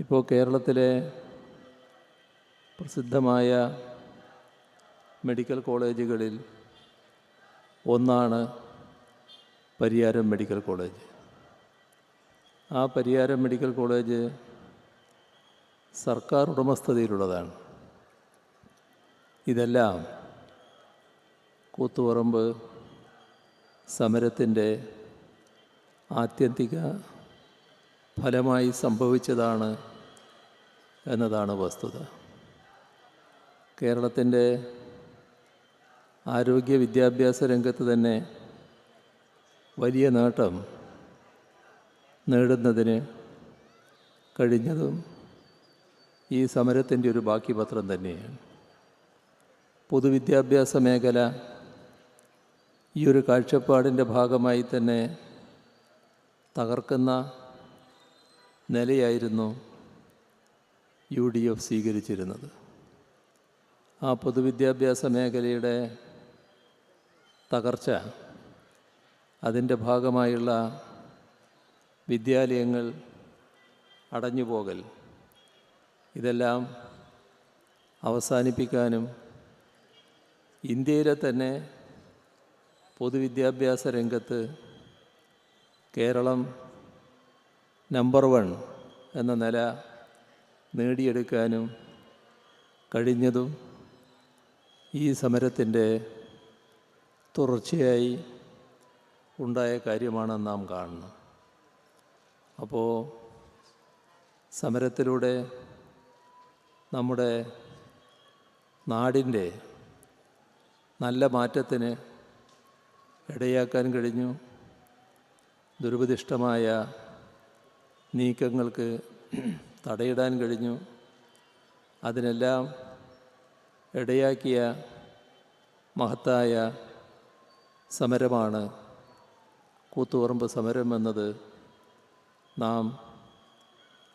ഇപ്പോൾ കേരളത്തിലെ പ്രസിദ്ധമായ മെഡിക്കൽ കോളേജുകളിൽ ഒന്നാണ് പരിയാരം മെഡിക്കൽ കോളേജ്. ആ പരിയാരം മെഡിക്കൽ കോളേജ് സർക്കാർ ഉടമസ്ഥതയിലുള്ളതാണ്. ഇതെല്ലാം കൂത്തുപറമ്പ് സമരത്തിന്റെ ആത്യന്തിക ഫലമായി സംഭവിച്ചതാണ് എന്നതാണ് വസ്തുത. കേരളത്തിന്റെ ആരോഗ്യ വിദ്യാഭ്യാസ രംഗത്ത് തന്നെ വലിയ നേട്ടം നേടുന്നതിന് കഴിഞ്ഞതും ഈ സമരത്തിന്റെ ഒരു ബാക്കി പത്രം തന്നെയാണ്. പൊതുവിദ്യാഭ്യാസ മേഖല ഈ ഒരു കാഴ്ചപ്പാടിന്റെ ഭാഗമായി തന്നെ തകർക്കുന്ന നിലയായിരുന്നു യു ഡി എഫ് സ്വീകരിച്ചിരുന്നത്. ആ പൊതുവിദ്യാഭ്യാസ മേഖലയുടെ തകർച്ച അതിന്റെ ഭാഗമായുള്ള വിദ്യാലയങ്ങൾ അടഞ്ഞുപോകൽ ഇതെല്ലാം അവസാനിപ്പിക്കാനും ഇന്ത്യയിലെ തന്നെ പൊതുവിദ്യാഭ്യാസ രംഗത്ത് കേരളം നമ്പർ വൺ എന്ന നില നേടിയെടുക്കാനും കഴിഞ്ഞതും ഈ സമരത്തിന്റെ തുടർച്ചയായി ഉണ്ടായ കാര്യമാണെന്ന് നാം കാണുന്നു അപ്പോൾ സമരത്തിലൂടെ നമ്മുടെ നാടിന്റെ നല്ല മാറ്റത്തിന് ഇടയാക്കാൻ കഴിഞ്ഞു. ദുരുപദിഷ്ടമായ നീക്കങ്ങൾക്ക് തടയിടാൻ കഴിഞ്ഞു. അതിനെല്ലാം ഇടയാക്കിയ മഹത്തായ സമരമാണ് കൂത്തുപറമ്പ് സമരം എന്നത്. നാം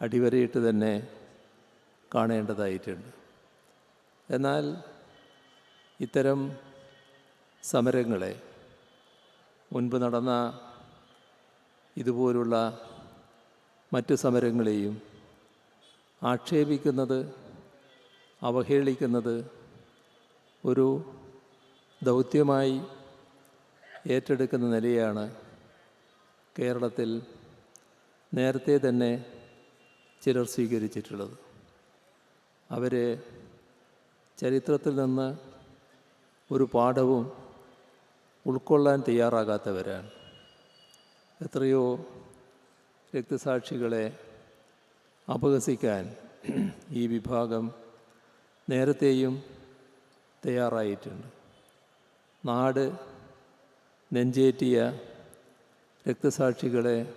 അടിവരയിട്ട് തന്നെ കാണേണ്ടതായിട്ടുണ്ട്. എന്നാൽ ഇത്തരം സമരങ്ങളെ മുൻപ് നടന്ന ഇതുപോലുള്ള മറ്റു സമരങ്ങളെയും ആക്ഷേപിക്കുന്നത് അവഹേളിക്കുന്നത് ഒരു ദൗത്യമായി ഏറ്റെടുക്കുന്ന നിലയാണ് കേരളത്തിൽ നേരത്തെ തന്നെ ചിലർ സ്വീകരിച്ചിട്ടുള്ളത്. അവരെ ചരിത്രത്തിൽ നിന്ന് ഒരു പാഠവും ഉൾക്കൊള്ളാൻ തയ്യാറാകാത്തവരാണ്. എത്രയോ രക്തസാക്ഷികളെ അപഹസിക്കാൻ ഈ വിഭാഗം നേരത്തെയും തയ്യാറായിട്ടുണ്ട്. നാട് നെഞ്ചേറ്റിയ രക്തസാക്ഷികളെ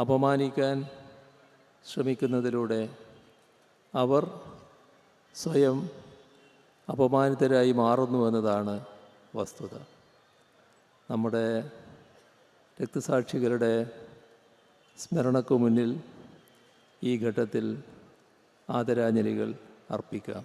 അപമാനിക്കാൻ ശ്രമിക്കുന്നതിലൂടെ അവർ സ്വയം അപമാനിതരായി മാറുന്നു എന്നതാണ് വസ്തുത. നമ്മുടെ രക്തസാക്ഷികളുടെ സ്മരണക്കു മുന്നിൽ ഈ ഘട്ടത്തിൽ ആദരാഞ്ജലികൾ അർപ്പിക്കാം.